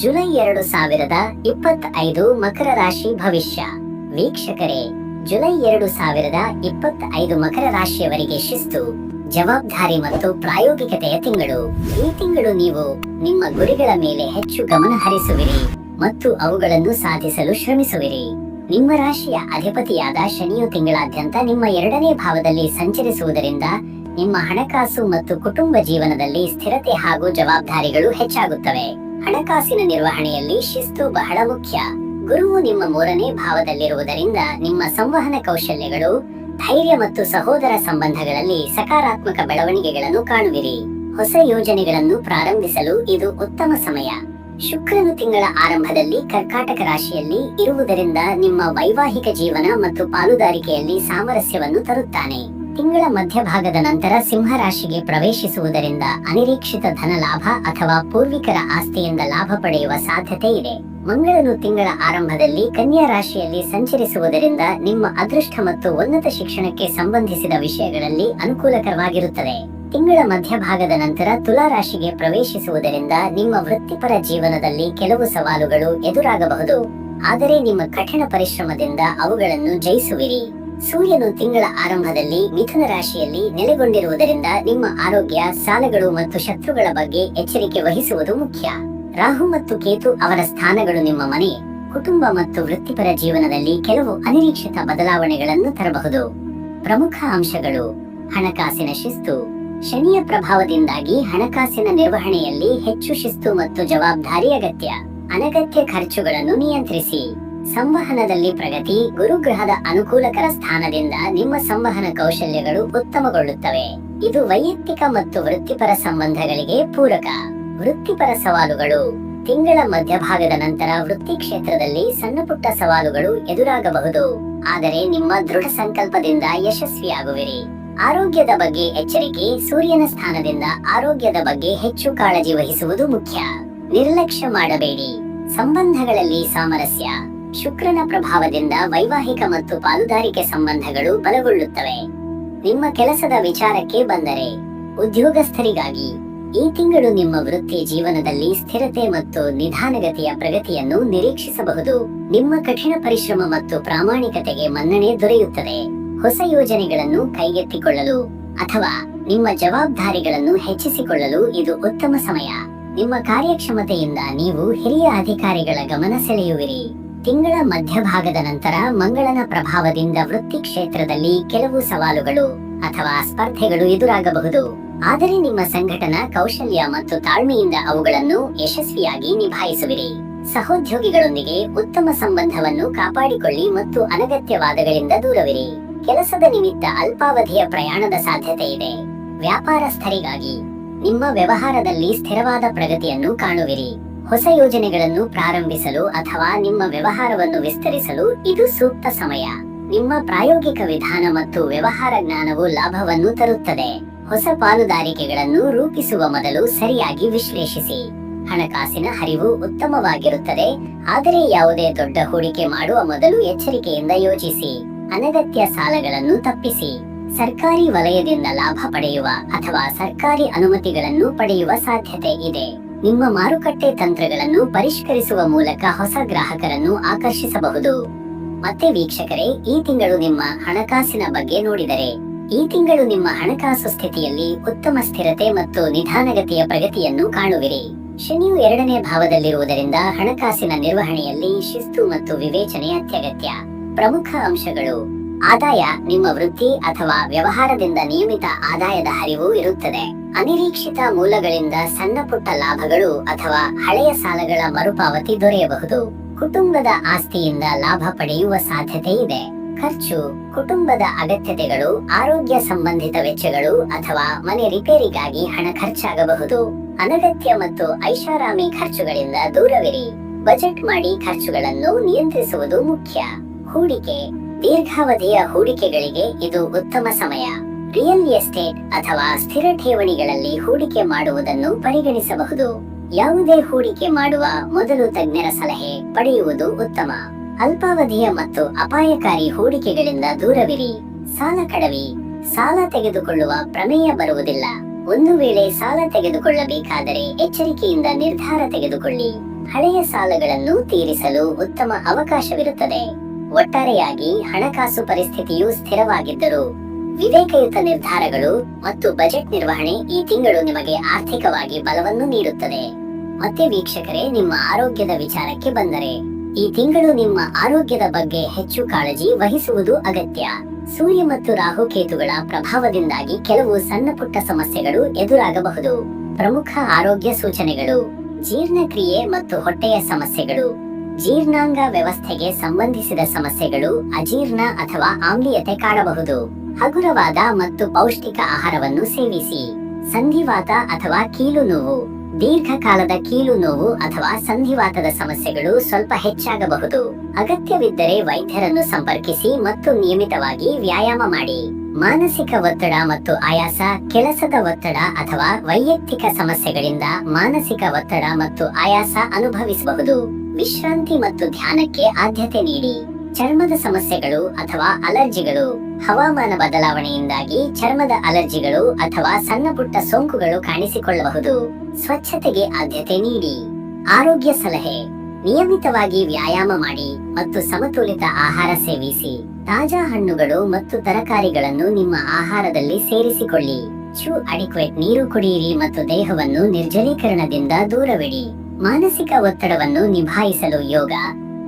July ಎರಡು ಸಾವಿರದ ಇಪ್ಪತ್ತೈದು ಮಕರ ರಾಶಿ ಭವಿಷ್ಯ. ವೀಕ್ಷಕರೇ, ಜುಲೈ ಎರಡು ಸಾವಿರದ ಇಪ್ಪತ್ತೈದು ಮಕರ ರಾಶಿಯವರಿಗೆ ಶಿಸ್ತು, ಜವಾಬ್ದಾರಿ ಮತ್ತು ಪ್ರಾಯೋಗಿಕತೆಯ ತಿಂಗಳು. ಈ ತಿಂಗಳು ನೀವು ನಿಮ್ಮ ಗುರಿಗಳ ಮೇಲೆ ಹೆಚ್ಚು ಗಮನ ಹರಿಸುವಿರಿ ಮತ್ತು ಅವುಗಳನ್ನು ಸಾಧಿಸಲು ಶ್ರಮಿಸುವಿರಿ. ನಿಮ್ಮ ರಾಶಿಯ ಅಧಿಪತಿಯಾದ ಶನಿಯು ತಿಂಗಳಾದ್ಯಂತ ನಿಮ್ಮ ಎರಡನೇ ಭಾವದಲ್ಲಿ ಸಂಚರಿಸುವುದರಿಂದ ನಿಮ್ಮ ಹಣಕಾಸು ಮತ್ತು ಕುಟುಂಬ ಜೀವನದಲ್ಲಿ ಸ್ಥಿರತೆ ಹಾಗೂ ಜವಾಬ್ದಾರಿಗಳು ಹೆಚ್ಚಾಗುತ್ತವೆ. ಹಣಕಾಸಿನ ನಿರ್ವಹಣೆಯಲ್ಲಿ ಶಿಸ್ತು ಬಹಳ ಮುಖ್ಯ. ಗುರುವು ನಿಮ್ಮ ಮೂರನೇ ಭಾವದಲ್ಲಿರುವುದರಿಂದ ನಿಮ್ಮ ಸಂವಹನ ಕೌಶಲ್ಯಗಳು, ಧೈರ್ಯ ಮತ್ತು ಸಹೋದರ ಸಂಬಂಧಗಳಲ್ಲಿ ಸಕಾರಾತ್ಮಕ ಬೆಳವಣಿಗೆಗಳನ್ನು ಕಾಣುವಿರಿ. ಹೊಸ ಯೋಜನೆಗಳನ್ನು ಪ್ರಾರಂಭಿಸಲು ಇದು ಉತ್ತಮ ಸಮಯ. ಶುಕ್ರನು ತಿಂಗಳ ಆರಂಭದಲ್ಲಿ ಕರ್ಕಾಟಕ ರಾಶಿಯಲ್ಲಿ ಇರುವುದರಿಂದ ನಿಮ್ಮ ವೈವಾಹಿಕ ಜೀವನ ಮತ್ತು ಪಾಲುದಾರಿಕೆಯಲ್ಲಿ ಸಾಮರಸ್ಯವನ್ನು ತರುತ್ತಾನೆ. ತಿಂಗಳ ಮಧ್ಯಭಾಗದ ನಂತರ ಸಿಂಹರಾಶಿಗೆ ಪ್ರವೇಶಿಸುವುದರಿಂದ ಅನಿರೀಕ್ಷಿತ ಧನ ಲಾಭ ಅಥವಾ ಪೂರ್ವಿಕರ ಆಸ್ತಿಯಿಂದ ಲಾಭ ಪಡೆಯುವ ಸಾಧ್ಯತೆ ಇದೆ. ಮಂಗಳನು ತಿಂಗಳ ಆರಂಭದಲ್ಲಿ ಕನ್ಯಾ ರಾಶಿಯಲ್ಲಿ ಸಂಚರಿಸುವುದರಿಂದ ನಿಮ್ಮ ಅದೃಷ್ಟ ಮತ್ತು ಉನ್ನತ ಶಿಕ್ಷಣಕ್ಕೆ ಸಂಬಂಧಿಸಿದ ವಿಷಯಗಳಲ್ಲಿ ಅನುಕೂಲಕರವಾಗಿರುತ್ತದೆ. ತಿಂಗಳ ಮಧ್ಯಭಾಗದ ನಂತರ ತುಲಾ ರಾಶಿಗೆ ಪ್ರವೇಶಿಸುವುದರಿಂದ ನಿಮ್ಮ ವೃತ್ತಿಪರ ಜೀವನದಲ್ಲಿ ಕೆಲವು ಸವಾಲುಗಳು ಎದುರಾಗಬಹುದು. ಆದರೆ ನಿಮ್ಮ ಕಠಿಣ ಪರಿಶ್ರಮದಿಂದ ಅವುಗಳನ್ನು ಜಯಿಸುವಿರಿ. ಸೂರ್ಯನು ತಿಂಗಳ ಆರಂಭದಲ್ಲಿ ಮಿಥುನ ರಾಶಿಯಲ್ಲಿ ನೆಲೆಗೊಂಡಿರುವುದರಿಂದ ನಿಮ್ಮ ಆರೋಗ್ಯ, ಸಾಲಗಳು ಮತ್ತು ಶತ್ರುಗಳ ಬಗ್ಗೆ ಎಚ್ಚರಿಕೆ ವಹಿಸುವುದು ಮುಖ್ಯ. ರಾಹು ಮತ್ತು ಕೇತು ಅವರ ಸ್ಥಾನಗಳು ನಿಮ್ಮ ಮನೆ, ಕುಟುಂಬ ಮತ್ತು ವೃತ್ತಿಪರ ಜೀವನದಲ್ಲಿ ಕೆಲವು ಅನಿರೀಕ್ಷಿತ ಬದಲಾವಣೆಗಳನ್ನು ತರಬಹುದು. ಪ್ರಮುಖ ಅಂಶಗಳು, ಹಣಕಾಸಿನ ಶಿಸ್ತು. ಶನಿಯ ಪ್ರಭಾವದಿಂದಾಗಿ ಹಣಕಾಸಿನ ನಿರ್ವಹಣೆಯಲ್ಲಿ ಹೆಚ್ಚು ಶಿಸ್ತು ಮತ್ತು ಜವಾಬ್ದಾರಿ ಅಗತ್ಯ. ಅನಗತ್ಯ ಖರ್ಚುಗಳನ್ನು ನಿಯಂತ್ರಿಸಿ. ಸಂವಹನದಲ್ಲಿ ಪ್ರಗತಿ ಗುರುಗ್ರಹದ ಅನುಕೂಲಕರ ಸ್ಥಾನದಿಂದ ನಿಮ್ಮ ಸಂವಹನ ಕೌಶಲ್ಯಗಳು ಉತ್ತಮಗೊಳ್ಳುತ್ತವೆ. ಇದು ವೈಯಕ್ತಿಕ ಮತ್ತು ವೃತ್ತಿಪರ ಸಂಬಂಧಗಳಿಗೆ ಪೂರಕ. ವೃತ್ತಿಪರ ಸವಾಲುಗಳು. ತಿಂಗಳ ಮಧ್ಯಭಾಗದ ನಂತರ ವೃತ್ತಿ ಕ್ಷೇತ್ರದಲ್ಲಿ ಸಣ್ಣ ಪುಟ್ಟ ಸವಾಲುಗಳು ಎದುರಾಗಬಹುದು. ಆದರೆ ನಿಮ್ಮ ದೃಢ ಸಂಕಲ್ಪದಿಂದ ಯಶಸ್ವಿಯಾಗುವಿರಿ. ಆರೋಗ್ಯದ ಬಗ್ಗೆ ಎಚ್ಚರಿಕೆ, ಸೂರ್ಯನ ಸ್ಥಾನದಿಂದ ಆರೋಗ್ಯದ ಬಗ್ಗೆ ಹೆಚ್ಚು ಕಾಳಜಿ ವಹಿಸುವುದು ಮುಖ್ಯ. ನಿರ್ಲಕ್ಷ್ಯ ಮಾಡಬೇಡಿ. ಸಂಬಂಧಗಳಲ್ಲಿ ಸಾಮರಸ್ಯ. ಶುಕ್ರನ ಪ್ರಭಾವದಿಂದ ವೈವಾಹಿಕ ಮತ್ತು ಪಾಲುದಾರಿಕೆ ಸಂಬಂಧಗಳು ಬಲಗೊಳ್ಳುತ್ತವೆ. ನಿಮ್ಮ ಕೆಲಸದ ವಿಚಾರಕ್ಕೆ ಬಂದರೆ, ಉದ್ಯೋಗಸ್ಥರಿಗಾಗಿ ಈ ತಿಂಗಳು ನಿಮ್ಮ ವೃತ್ತಿ ಜೀವನದಲ್ಲಿ ಸ್ಥಿರತೆ ಮತ್ತು ನಿಧಾನಗತಿಯ ಪ್ರಗತಿಯನ್ನು ನಿರೀಕ್ಷಿಸಬಹುದು. ನಿಮ್ಮ ಕಠಿಣ ಪರಿಶ್ರಮ ಮತ್ತು ಪ್ರಾಮಾಣಿಕತೆಗೆ ಮನ್ನಣೆ ದೊರೆಯುತ್ತದೆ. ಹೊಸ ಯೋಜನೆಗಳನ್ನು ಕೈಗೆತ್ತಿಕೊಳ್ಳಲು ಅಥವಾ ನಿಮ್ಮ ಜವಾಬ್ದಾರಿಗಳನ್ನು ಹೆಚ್ಚಿಸಿಕೊಳ್ಳಲು ಇದು ಉತ್ತಮ ಸಮಯ. ನಿಮ್ಮ ಕಾರ್ಯಕ್ಷಮತೆಯಿಂದ ನೀವು ಹಿರಿಯ ಅಧಿಕಾರಿಗಳ ಗಮನ ಸೆಳೆಯುವಿರಿ. ತಿಂಗಳ ಮಧ್ಯಭಾಗದ ನಂತರ ಮಂಗಳನ ಪ್ರಭಾವದಿಂದ ವೃತ್ತಿ ಕ್ಷೇತ್ರದಲ್ಲಿ ಕೆಲವು ಸವಾಲುಗಳು ಅಥವಾ ಸ್ಪರ್ಧೆಗಳು ಎದುರಾಗಬಹುದು. ಆದರೆ ನಿಮ್ಮ ಸಂಘಟನಾ ಕೌಶಲ್ಯ ಮತ್ತು ತಾಳ್ಮೆಯಿಂದ ಅವುಗಳನ್ನು ಯಶಸ್ವಿಯಾಗಿ ನಿಭಾಯಿಸುವಿರಿ. ಸಹೋದ್ಯೋಗಿಗಳೊಂದಿಗೆ ಉತ್ತಮ ಸಂಬಂಧವನ್ನು ಕಾಪಾಡಿಕೊಳ್ಳಿ ಮತ್ತು ಅನಗತ್ಯವಾದಗಳಿಂದ ದೂರವಿರಿ. ಕೆಲಸದ ನಿಮಿತ್ತ ಅಲ್ಪಾವಧಿಯ ಪ್ರಯಾಣದ ಸಾಧ್ಯತೆ ಇದೆ. ವ್ಯಾಪಾರಸ್ಥರಿಗಾಗಿ ನಿಮ್ಮ ವ್ಯವಹಾರದಲ್ಲಿ ಸ್ಥಿರವಾದ ಪ್ರಗತಿಯನ್ನು ಕಾಣುವಿರಿ. ಹೊಸ ಯೋಜನೆಗಳನ್ನು ಪ್ರಾರಂಭಿಸಲು ಅಥವಾ ನಿಮ್ಮ ವ್ಯವಹಾರವನ್ನು ವಿಸ್ತರಿಸಲು ಇದು ಸೂಕ್ತ ಸಮಯ. ನಿಮ್ಮ ಪ್ರಾಯೋಗಿಕ ವಿಧಾನ ಮತ್ತು ವ್ಯವಹಾರ ಜ್ಞಾನವು ಲಾಭವನ್ನು ತರುತ್ತದೆ. ಹೊಸ ಪಾಲುದಾರಿಕೆಗಳನ್ನು ರೂಪಿಸುವ ಮೊದಲು ಸರಿಯಾಗಿ ವಿಶ್ಲೇಷಿಸಿ. ಹಣಕಾಸಿನ ಹರಿವು ಉತ್ತಮವಾಗಿರುತ್ತದೆ, ಆದರೆ ಯಾವುದೇ ದೊಡ್ಡ ಹೂಡಿಕೆ ಮಾಡುವ ಮೊದಲು ಎಚ್ಚರಿಕೆಯಿಂದ ಯೋಚಿಸಿ. ಅನಗತ್ಯ ಸಾಲಗಳನ್ನು ತಪ್ಪಿಸಿ. ಸರ್ಕಾರಿ ವಲಯದಿಂದ ಲಾಭ ಪಡೆಯುವ ಅಥವಾ ಸರ್ಕಾರಿ ಅನುಮತಿಗಳನ್ನು ಪಡೆಯುವ ಸಾಧ್ಯತೆ ಇದೆ. ನಿಮ್ಮ ಮಾರುಕಟ್ಟೆ ತಂತ್ರಗಳನ್ನು ಪರಿಷ್ಕರಿಸುವ ಮೂಲಕ ಹೊಸ ಗ್ರಾಹಕರನ್ನು ಆಕರ್ಷಿಸಬಹುದು. ಮತ್ತೆ ವೀಕ್ಷಕರೇ, ಈ ತಿಂಗಳು ನಿಮ್ಮ ಹಣಕಾಸಿನ ಬಗ್ಗೆ ನೋಡಿದರೆ. ಈ ತಿಂಗಳು ನಿಮ್ಮ ಹಣಕಾಸು ಸ್ಥಿತಿಯಲ್ಲಿ ಉತ್ತಮ ಸ್ಥಿರತೆ ಮತ್ತು ನಿಧಾನಗತಿಯ ಪ್ರಗತಿಯನ್ನು ಕಾಣುವಿರಿ. ಶನಿಯು ಎರಡನೇ ಭಾವದಲ್ಲಿರುವುದರಿಂದ ಹಣಕಾಸಿನ ನಿರ್ವಹಣೆಯಲ್ಲಿ ಶಿಸ್ತು ಮತ್ತು ವಿವೇಚನೆ ಅತ್ಯಗತ್ಯ. ಪ್ರಮುಖ ಅಂಶಗಳು. ಆದಾಯ ನಿಮ್ಮ ವೃತ್ತಿ ಅಥವಾ ವ್ಯವಹಾರದಿಂದ ನಿಯಮಿತ ಆದಾಯದ ಹರಿವು ಇರುತ್ತದೆ. ಅನಿರೀಕ್ಷಿತ ಮೂಲಗಳಿಂದ ಸಣ್ಣ ಪುಟ್ಟ ಲಾಭಗಳು ಅಥವಾ ಹಳೆಯ ಸಾಲಗಳ ಮರುಪಾವತಿ ದೊರೆಯಬಹುದು. ಕುಟುಂಬದ ಆಸ್ತಿಯಿಂದ ಲಾಭ ಪಡೆಯುವ ಸಾಧ್ಯತೆ ಇದೆ. ಖರ್ಚು, ಕುಟುಂಬದ ಅಗತ್ಯತೆಗಳು, ಆರೋಗ್ಯ ಸಂಬಂಧಿತ ವೆಚ್ಚಗಳು ಅಥವಾ ಮನೆ ರಿಪೇರಿಗಾಗಿ ಹಣ ಖರ್ಚಾಗಬಹುದು. ಅನಗತ್ಯ ಮತ್ತು ಐಷಾರಾಮಿ ಖರ್ಚುಗಳಿಂದ ದೂರವಿರಿ. ಬಜೆಟ್ ಮಾಡಿ ಖರ್ಚುಗಳನ್ನು ನಿಯಂತ್ರಿಸುವುದು ಮುಖ್ಯ. ಹೂಡಿಕೆ ದೀರ್ಘಾವಧಿಯ ಹೂಡಿಕೆಗಳಿಗೆ ಇದು ಉತ್ತಮ ಸಮಯ. ರಿಯಲ್ ಎಸ್ಟೇಟ್ ಅಥವಾ ಸ್ಥಿರ ಠೇವಣಿಗಳಲ್ಲಿ ಹೂಡಿಕೆ ಮಾಡುವುದನ್ನು ಪರಿಗಣಿಸಬಹುದು. ಯಾವುದೇ ಹೂಡಿಕೆ ಮಾಡುವ ಮೊದಲು ತಜ್ಞರ ಸಲಹೆ ಪಡೆಯುವುದು ಉತ್ತಮ. ಅಲ್ಪಾವಧಿಯ ಮತ್ತು ಅಪಾಯಕಾರಿ ಹೂಡಿಕೆಗಳಿಂದ ದೂರವಿರಿ. ಸಾಲ ಕಡವಿ. ಸಾಲ ತೆಗೆದುಕೊಳ್ಳುವ ಪ್ರಮೇಯ ಬರುವುದಿಲ್ಲ. ಒಂದು ವೇಳೆ ಸಾಲ ತೆಗೆದುಕೊಳ್ಳಬೇಕಾದರೆ ಎಚ್ಚರಿಕೆಯಿಂದ ನಿರ್ಧಾರ ತೆಗೆದುಕೊಳ್ಳಿ. ಹಳೆಯ ಸಾಲಗಳನ್ನು ತೀರಿಸಲು ಉತ್ತಮ ಅವಕಾಶವಿರುತ್ತದೆ. ಒಟ್ಟಾರೆಯಾಗಿ ಹಣಕಾಸು ಪರಿಸ್ಥಿತಿಯು ಸ್ಥಿರವಾಗಿದ್ದರು ವಿವೇಕಯುತ ನಿರ್ಧಾರಗಳು ಮತ್ತು ಬಜೆಟ್ ನಿರ್ವಹಣೆ ಈ ತಿಂಗಳು ನಿಮಗೆ ಆರ್ಥಿಕವಾಗಿ ಬಲವನ್ನು ನೀಡುತ್ತದೆ. ಮತ್ತೆ ವೀಕ್ಷಕರೇ, ನಿಮ್ಮ ಆರೋಗ್ಯದ ವಿಚಾರಕ್ಕೆ ಬಂದರೆ ಈ ತಿಂಗಳು ನಿಮ್ಮ ಆರೋಗ್ಯದ ಬಗ್ಗೆ ಹೆಚ್ಚು ಕಾಳಜಿ ವಹಿಸುವುದು ಅಗತ್ಯ. ಸೂರ್ಯ ಮತ್ತು ರಾಹುಕೇತುಗಳ ಪ್ರಭಾವದಿಂದಾಗಿ ಕೆಲವು ಸಣ್ಣ ಪುಟ್ಟ ಸಮಸ್ಯೆಗಳು ಎದುರಾಗಬಹುದು. ಪ್ರಮುಖ ಆರೋಗ್ಯ ಸೂಚನೆಗಳು, ಜೀರ್ಣಕ್ರಿಯೆ ಮತ್ತು ಹೊಟ್ಟೆಯ ಸಮಸ್ಯೆಗಳು ಜೀರ್ಣಾಂಗ ವ್ಯವಸ್ಥೆಗೆ ಸಂಬಂಧಿಸಿದ ಸಮಸ್ಯೆಗಳು ಅಜೀರ್ಣ ಅಥವಾ ಆಮ್ಲೀಯತೆ ಕಾಡಬಹುದು ಹಗುರವಾದ ಮತ್ತು ಪೌಷ್ಟಿಕ ಆಹಾರವನ್ನು ಸೇವಿಸಿ. ಸಂಧಿವಾತ ಅಥವಾ ಕೀಲು ನೋವು. ದೀರ್ಘಕಾಲದ ಕೀಲು ನೋವು ಅಥವಾ ಸಂಧಿವಾತದ ಸಮಸ್ಯೆಗಳು ಸ್ವಲ್ಪ ಹೆಚ್ಚಾಗಬಹುದು. ಅಗತ್ಯವಿದ್ದರೆ ವೈದ್ಯರನ್ನು ಸಂಪರ್ಕಿಸಿ ಮತ್ತು ನಿಯಮಿತವಾಗಿ ವ್ಯಾಯಾಮ ಮಾಡಿ. ಮಾನಸಿಕ ಒತ್ತಡ ಮತ್ತು ಆಯಾಸ, ಕೆಲಸದ ಒತ್ತಡ ಅಥವಾ ವೈಯಕ್ತಿಕ ಸಮಸ್ಯೆಗಳಿಂದ ಮಾನಸಿಕ ಒತ್ತಡ ಮತ್ತು ಆಯಾಸ ಅನುಭವಿಸಬಹುದು. ವಿಶ್ರಾಂತಿ ಮತ್ತು ಧ್ಯಾನಕ್ಕೆ ಆದ್ಯತೆ ನೀಡಿ ಚರ್ಮದ ಸಮಸ್ಯೆಗಳು ಅಥವಾ ಅಲರ್ಜಿಗಳು, ಹವಾಮಾನ ಬದಲಾವಣೆಯಿಂದಾಗಿ ಚರ್ಮದ ಅಲರ್ಜಿಗಳು ಅಥವಾ ಸಣ್ಣ ಪುಟ್ಟ ಸೋಂಕುಗಳು ಕಾಣಿಸಿಕೊಳ್ಳಬಹುದು. ಸ್ವಚ್ಛತೆಗೆ ಆದ್ಯತೆ ನೀಡಿ. ಆರೋಗ್ಯ ಸಲಹೆ. ನಿಯಮಿತವಾಗಿ ವ್ಯಾಯಾಮ ಮಾಡಿ ಮತ್ತು ಸಮತೋಲಿತ ಆಹಾರ ಸೇವಿಸಿ. ತಾಜಾ ಹಣ್ಣುಗಳು ಮತ್ತು ತರಕಾರಿಗಳನ್ನು ನಿಮ್ಮ ಆಹಾರದಲ್ಲಿ ಸೇರಿಸಿಕೊಳ್ಳಿ. ಶೂ ಅಡಿಕ್ವೇಟ್ ನೀರು ಕುಡಿಯಿರಿ ಮತ್ತು ದೇಹವನ್ನು ನಿರ್ಜಲೀಕರಣದಿಂದ ದೂರವಿಡಿ. ಮಾನಸಿಕ ಒತ್ತಡವನ್ನು ನಿಭಾಯಿಸಲು ಯೋಗ,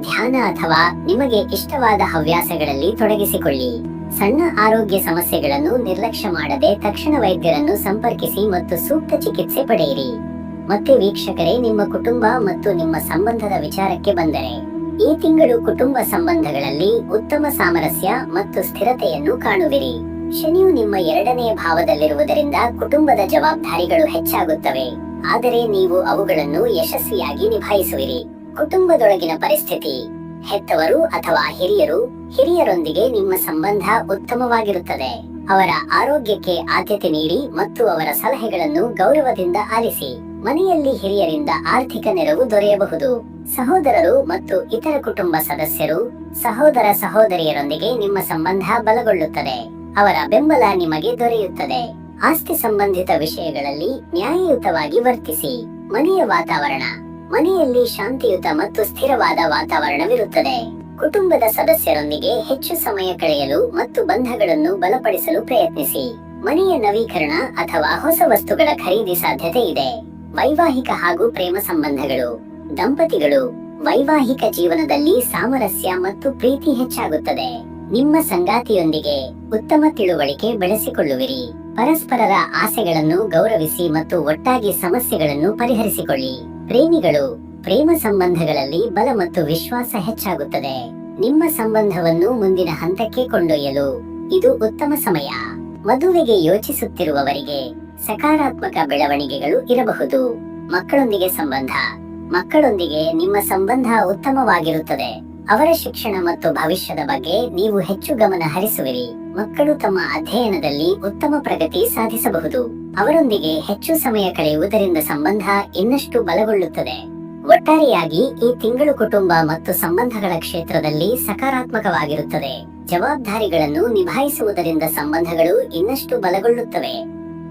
ಧ್ಯಾನ ಅಥವಾ ನಿಮಗೆ ಇಷ್ಟವಾದ ಹವ್ಯಾಸಗಳಲ್ಲಿ ತೊಡಗಿಸಿಕೊಳ್ಳಿ. ಸಣ್ಣ ಆರೋಗ್ಯ ಸಮಸ್ಯೆಗಳನ್ನು ನಿರ್ಲಕ್ಷ್ಯ ಮಾಡದೆ ತಕ್ಷಣ ವೈದ್ಯರನ್ನು ಸಂಪರ್ಕಿಸಿ ಮತ್ತು ಸೂಕ್ತ ಚಿಕಿತ್ಸೆ ಪಡೆಯಿರಿ. ಮತ್ತೆ ವೀಕ್ಷಕರೇ, ನಿಮ್ಮ ಕುಟುಂಬ ಮತ್ತು ನಿಮ್ಮ ಸಂಬಂಧದ ವಿಚಾರಕ್ಕೆ ಬಂದರೆ, ಈ ತಿಂಗಳು ಕುಟುಂಬ ಸಂಬಂಧಗಳಲ್ಲಿ ಉತ್ತಮ ಸಾಮರಸ್ಯ ಮತ್ತು ಸ್ಥಿರತೆಯನ್ನು ಕಾಣುವಿರಿ. ಶನಿಯು ನಿಮ್ಮ ಎರಡನೇ ಭಾವದಲ್ಲಿರುವುದರಿಂದ ಕುಟುಂಬದ ಜವಾಬ್ದಾರಿಗಳು ಹೆಚ್ಚಾಗುತ್ತವೆ. ಆದರೆ ನೀವು ಅವುಗಳನ್ನು ಯಶಸ್ವಿಯಾಗಿ ನಿಭಾಯಿಸುವಿರಿ. ಕುಟುಂಬದೊಳಗಿನ ಪರಿಸ್ಥಿತಿ, ಹೆತ್ತವರು ಅಥವಾ ಹಿರಿಯರು ಹಿರಿಯರೊಂದಿಗೆ ನಿಮ್ಮ ಸಂಬಂಧ ಉತ್ತಮವಾಗಿರುತ್ತದೆ. ಅವರ ಆರೋಗ್ಯಕ್ಕೆ ಆದ್ಯತೆ ನೀಡಿ ಮತ್ತು ಅವರ ಸಲಹೆಗಳನ್ನು ಗೌರವದಿಂದ ಆಲಿಸಿ. ಮನೆಯಲ್ಲಿ ಹಿರಿಯರಿಂದ ಆರ್ಥಿಕ ನೆರವು ದೊರೆಯಬಹುದು. ಸಹೋದರರು ಮತ್ತು ಇತರ ಕುಟುಂಬ ಸದಸ್ಯರು ಸಹೋದರ ಸಹೋದರಿಯರೊಂದಿಗೆ ನಿಮ್ಮ ಸಂಬಂಧ ಬಲಗೊಳ್ಳುತ್ತದೆ. ಅವರ ಬೆಂಬಲ ನಿಮಗೆ ದೊರೆಯುತ್ತದೆ. ಆಸ್ತಿ ಸಂಬಂಧಿತ ವಿಷಯಗಳಲ್ಲಿ ನ್ಯಾಯಯುತವಾಗಿ ವರ್ತಿಸಿ. ಮನೆಯ ವಾತಾವರಣ. ಮನೆಯಲ್ಲಿ ಶಾಂತಿಯುತ ಮತ್ತು ಸ್ಥಿರವಾದ ವಾತಾವರಣವಿರುತ್ತದೆ. ಕುಟುಂಬದ ಸದಸ್ಯರೊಂದಿಗೆ ಹೆಚ್ಚು ಸಮಯ ಕಳೆಯಲು ಮತ್ತು ಬಂಧಗಳನ್ನು ಬಲಪಡಿಸಲು ಪ್ರಯತ್ನಿಸಿ. ಮನೆಯ ನವೀಕರಣ ಅಥವಾ ಹೊಸ ವಸ್ತುಗಳ ಖರೀದಿ ಸಾಧ್ಯತೆ ಇದೆ. ವೈವಾಹಿಕ ಹಾಗೂ ಪ್ರೇಮ ಸಂಬಂಧಗಳು. ದಂಪತಿಗಳು. ವೈವಾಹಿಕ ಜೀವನದಲ್ಲಿ ಸಾಮರಸ್ಯ ಮತ್ತು ಪ್ರೀತಿ ಹೆಚ್ಚಾಗುತ್ತದೆ. ನಿಮ್ಮ ಸಂಗಾತಿಯೊಂದಿಗೆ ಉತ್ತಮ ತಿಳುವಳಿಕೆ ಬೆಳೆಸಿಕೊಳ್ಳುವಿರಿ. ಪರಸ್ಪರರ ಆಸೆಗಳನ್ನು ಗೌರವಿಸಿ ಮತ್ತು ಒಟ್ಟಾಗಿ ಸಮಸ್ಯೆಗಳನ್ನು ಪರಿಹರಿಸಿಕೊಳ್ಳಿ. ಪ್ರೇಮಿಗಳು, ಪ್ರೇಮ ಸಂಬಂಧಗಳಲ್ಲಿ ಬಲ ಮತ್ತು ವಿಶ್ವಾಸ ಹೆಚ್ಚಾಗುತ್ತದೆ. ನಿಮ್ಮ ಸಂಬಂಧವನ್ನು ಮುಂದಿನ ಹಂತಕ್ಕೆ ಕೊಂಡೊಯ್ಯಲು ಇದು ಉತ್ತಮ ಸಮಯ. ಮದುವೆಗೆ ಯೋಚಿಸುತ್ತಿರುವವರಿಗೆ ಸಕಾರಾತ್ಮಕ ಬೆಳವಣಿಗೆಗಳು ಇರಬಹುದು. ಮಕ್ಕಳೊಂದಿಗೆ ಸಂಬಂಧ. ಮಕ್ಕಳೊಂದಿಗೆ ನಿಮ್ಮ ಸಂಬಂಧ ಉತ್ತಮವಾಗಿರುತ್ತದೆ. ಅವರ ಶಿಕ್ಷಣ ಮತ್ತು ಭವಿಷ್ಯದ ಬಗ್ಗೆ ನೀವು ಹೆಚ್ಚು ಗಮನ ಹರಿಸುವಿರಿ. ಮಕ್ಕಳು ತಮ್ಮ ಅಧ್ಯಯನದಲ್ಲಿ ಉತ್ತಮ ಪ್ರಗತಿ ಸಾಧಿಸಬಹುದು. ಅವರೊಂದಿಗೆ ಹೆಚ್ಚು ಸಮಯ ಕಳೆಯುವುದರಿಂದ ಸಂಬಂಧ ಇನ್ನಷ್ಟು ಬಲಗೊಳ್ಳುತ್ತದೆ. ಒಟ್ಟಾರೆಯಾಗಿ ಈ ತಿಂಗಳು ಕುಟುಂಬ ಮತ್ತು ಸಂಬಂಧಗಳ ಕ್ಷೇತ್ರದಲ್ಲಿ ಸಕಾರಾತ್ಮಕವಾಗಿರುತ್ತದೆ. ಜವಾಬ್ದಾರಿಗಳನ್ನು ನಿಭಾಯಿಸುವುದರಿಂದ ಸಂಬಂಧಗಳು ಇನ್ನಷ್ಟು ಬಲಗೊಳ್ಳುತ್ತವೆ.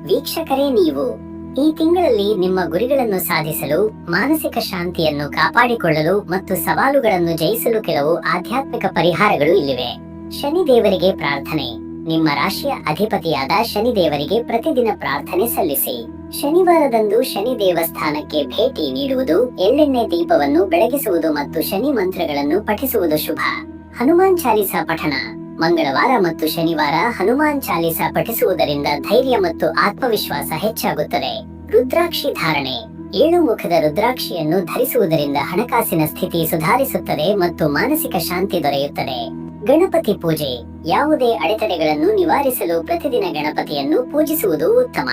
ವೀಕ್ಷಕರೇ ನೀವು, ಈ ತಿಂಗಳಲ್ಲಿ ನಿಮ್ಮ ಗುರಿಗಳನ್ನು ಸಾಧಿಸಲು, ಮಾನಸಿಕ ಶಾಂತಿಯನ್ನು ಕಾಪಾಡಿಕೊಳ್ಳಲು ಮತ್ತು ಸವಾಲುಗಳನ್ನು ಜಯಿಸಲು ಕೆಲವು ಆಧ್ಯಾತ್ಮಿಕ ಪರಿಹಾರಗಳು ಇಲ್ಲಿವೆ. ಶನಿ ದೇವರಿಗೆ ಪ್ರಾರ್ಥನೆ. ನಿಮ್ಮ ರಾಶಿಯ ಅಧಿಪತಿಯಾದ ಶನಿ ದೇವರಿಗೆ ಪ್ರತಿದಿನ ಪ್ರಾರ್ಥನೆ ಸಲ್ಲಿಸಿ. ಶನಿವಾರದಂದು ಶನಿ ದೇವಸ್ಥಾನಕ್ಕೆ ಭೇಟಿ ನೀಡುವುದು, ಎಳ್ಳೆಣ್ಣೆ ದೀಪವನ್ನು ಬೆಳಗಿಸುವುದು ಮತ್ತು ಶನಿ ಮಂತ್ರಗಳನ್ನು ಪಠಿಸುವುದು ಶುಭ. ಹನುಮಾನ್ ಚಾಲಿಸ ಪಠಣ. ಮಂಗಳವಾರ ಮತ್ತು ಶನಿವಾರ ಹನುಮಾನ್ ಚಾಲಿಸ ಪಠಿಸುವುದರಿಂದ ಧೈರ್ಯ ಮತ್ತು ಆತ್ಮವಿಶ್ವಾಸ ಹೆಚ್ಚಾಗುತ್ತದೆ. ರುದ್ರಾಕ್ಷಿ ಧಾರಣೆ. ಏಳು ಮುಖದ ರುದ್ರಾಕ್ಷಿಯನ್ನು ಧರಿಸುವುದರಿಂದ ಹಣಕಾಸಿನ ಸ್ಥಿತಿ ಸುಧಾರಿಸುತ್ತದೆ ಮತ್ತು ಮಾನಸಿಕ ಶಾಂತಿ ದೊರೆಯುತ್ತದೆ. ಗಣಪತಿ ಪೂಜೆ. ಯಾವುದೇ ಅಡೆತಡೆಗಳನ್ನು ನಿವಾರಿಸಲು ಪ್ರತಿದಿನ ಗಣಪತಿಯನ್ನು ಪೂಜಿಸುವುದು ಉತ್ತಮ.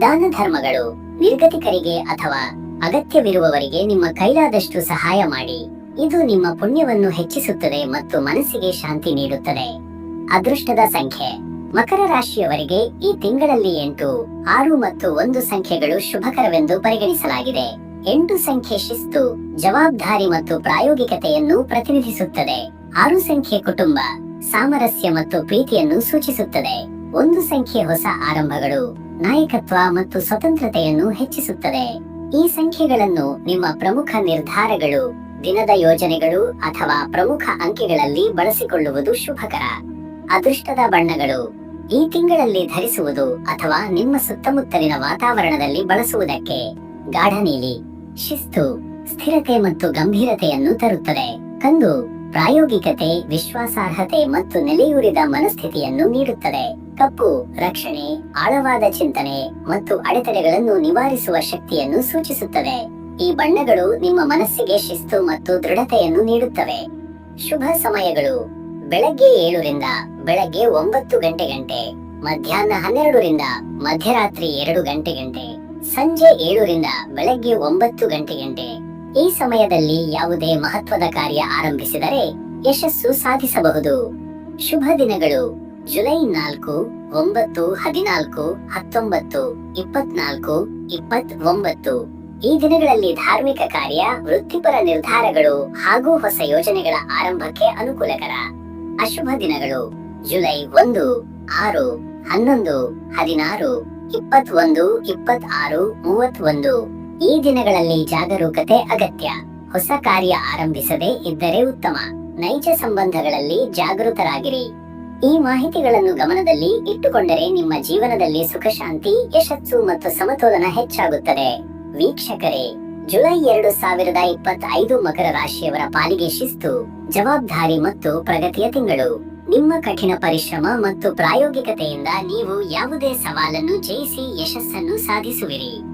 ದಾನ ಧರ್ಮಗಳು. ನಿರ್ಗತಿಕರಿಗೆ ಅಥವಾ ಅಗತ್ಯವಿರುವವರಿಗೆ ನಿಮ್ಮ ಕೈಲಾದಷ್ಟು ಸಹಾಯ ಮಾಡಿ. ಇದು ನಿಮ್ಮ ಪುಣ್ಯವನ್ನು ಹೆಚ್ಚಿಸುತ್ತದೆ ಮತ್ತು ಮನಸ್ಸಿಗೆ ಶಾಂತಿ ನೀಡುತ್ತದೆ. ಅದೃಷ್ಟದ ಸಂಖ್ಯೆ. ಮಕರ ರಾಶಿಯವರಿಗೆ ಈ ತಿಂಗಳಲ್ಲಿ ಎಂಟು, ಆರು ಮತ್ತು ಒಂದು ಸಂಖ್ಯೆಗಳು ಶುಭಕರವೆಂದು ಪರಿಗಣಿಸಲಾಗಿದೆ. ಎಂಟು ಸಂಖ್ಯೆ ಶಿಸ್ತು, ಜವಾಬ್ದಾರಿ ಮತ್ತು ಪ್ರಾಯೋಗಿಕತೆಯನ್ನು ಪ್ರತಿನಿಧಿಸುತ್ತದೆ. ಆರು ಸಂಖ್ಯೆ ಕುಟುಂಬ ಸಾಮರಸ್ಯ ಮತ್ತು ಪ್ರೀತಿಯನ್ನು ಸೂಚಿಸುತ್ತದೆ. ಒಂದು ಸಂಖ್ಯೆ ಹೊಸ ಆರಂಭಗಳು ನಾಯಕತ್ವ ಮತ್ತು ಸ್ವತಂತ್ರತೆಯನ್ನು ಹೆಚ್ಚಿಸುತ್ತದೆ. ಈ ಸಂಖ್ಯೆಗಳನ್ನು ನಿಮ್ಮ ಪ್ರಮುಖ ನಿರ್ಧಾರಗಳು, ದಿನದ ಯೋಜನೆಗಳು ಅಥವಾ ಪ್ರಮುಖ ಅಂಕೆಗಳಲ್ಲಿ ಬಳಸಿಕೊಳ್ಳುವುದು ಶುಭಕರ. ಅದೃಷ್ಟದ ಬಣ್ಣಗಳು ಈ ತಿಂಗಳಲ್ಲಿ ಧರಿಸುವುದು ಅಥವಾ ನಿಮ್ಮ ಸುತ್ತಮುತ್ತಲಿನ ವಾತಾವರಣದಲ್ಲಿ ಬಳಸುವುದಕ್ಕೆ ಗಾಢ ನೀಲಿ, ಶಿಸ್ತು, ಸ್ಥಿರತೆ ಮತ್ತು ಗಂಭೀರತೆಯನ್ನು ತರುತ್ತದೆ. ಕಂದು ಪ್ರಾಯೋಗಿಕತೆ, ವಿಶ್ವಾಸಾರ್ಹತೆ ಮತ್ತು ನೆಲೆಯೂರಿದ ಮನಸ್ಥಿತಿಯನ್ನು ನೀಡುತ್ತದೆ. ಕಪ್ಪು, ರಕ್ಷಣೆ, ಆಳವಾದ ಚಿಂತನೆ ಮತ್ತು ಅಡೆತಡೆಗಳನ್ನು ನಿವಾರಿಸುವ ಶಕ್ತಿಯನ್ನು ಸೂಚಿಸುತ್ತದೆ. ಈ ಬಣ್ಣಗಳು ನಿಮ್ಮ ಮನಸ್ಸಿಗೆ ಶಿಸ್ತು ಮತ್ತು ದೃಢತೆಯನ್ನು ನೀಡುತ್ತವೆ. ಶುಭ ಸಮಯಗಳು. ಬೆಳಗ್ಗೆ ಏಳರಿಂದ ಬೆಳಗ್ಗೆ ಒಂಬತ್ತು ಗಂಟೆ ಗಂಟೆ, ಮಧ್ಯಾಹ್ನ ಹನ್ನೆರಡರಿಂದ ಮಧ್ಯರಾತ್ರಿ ಎರಡು ಗಂಟೆ ಗಂಟೆ, ಸಂಜೆ ಏಳರಿಂದ ಬೆಳಗ್ಗೆ ಒಂಬತ್ತು ಗಂಟೆ ಗಂಟೆ. ಈ ಸಮಯದಲ್ಲಿ ಯಾವುದೇ ಮಹತ್ವದ ಕಾರ್ಯ ಆರಂಭಿಸಿದರೆ ಯಶಸ್ಸು ಸಾಧಿಸಬಹುದು. ಶುಭ ದಿನಗಳು. ಜುಲೈ ನಾಲ್ಕು, ಒಂಬತ್ತು, ಹದಿನಾಲ್ಕು, ಹತ್ತೊಂಬತ್ತು, ಇಪ್ಪತ್ನಾಲ್ಕು ಇಪ್ಪತ್ ಒಂಬತ್ತು ಈ ದಿನಗಳಲ್ಲಿ ಧಾರ್ಮಿಕ ಕಾರ್ಯ, ವೃತ್ತಿಪರ ನಿರ್ಧಾರಗಳು ಹಾಗೂ ಹೊಸ ಯೋಜನೆಗಳ ಆರಂಭಕ್ಕೆ ಅನುಕೂಲಕರ. ಅಶುಭ ದಿನಗಳು. ಜುಲೈ ಒಂದು, ಆರು, ಹನ್ನೊಂದು, ಹದಿನಾರು, ಇಪ್ಪತ್ತೊಂದು, ಇಪ್ಪತ್ತಾರು, ಮೂವತ್ತೊಂದು. ಈ ದಿನಗಳಲ್ಲಿ ಜಾಗರೂಕತೆ ಅಗತ್ಯ. ಹೊಸ ಕಾರ್ಯ ಆರಂಭಿಸದೇ ಇದ್ದರೆ ಉತ್ತಮ. ನೈಜ ಸಂಬಂಧಗಳಲ್ಲಿ ಜಾಗೃತರಾಗಿರಿ. ಈ ಮಾಹಿತಿಗಳನ್ನು ಗಮನದಲ್ಲಿ ಇಟ್ಟುಕೊಂಡರೆ ನಿಮ್ಮ ಜೀವನದಲ್ಲಿ ಸುಖ, ಶಾಂತಿ, ಯಶಸ್ಸು ಮತ್ತು ಸಮತೋಲನ ಹೆಚ್ಚಾಗುತ್ತದೆ. ವೀಕ್ಷಕರೇ, ಜುಲೈ ಎರಡು ಸಾವಿರದ ಇಪ್ಪತ್ತೈದು ಮಕರ ರಾಶಿಯವರ ಪಾಲಿಗೆ ಶಿಸ್ತು, ಜವಾಬ್ದಾರಿ ಮತ್ತು ಪ್ರಗತಿಯ ತಿಂಗಳು. ನಿಮ್ಮ ಕಠಿಣ ಪರಿಶ್ರಮ ಮತ್ತು ಪ್ರಾಯೋಗಿಕತೆಯಿಂದ ನೀವು ಯಾವುದೇ ಸವಾಲನ್ನು ಜಯಿಸಿ ಯಶಸ್ಸನ್ನು ಸಾಧಿಸುವಿರಿ.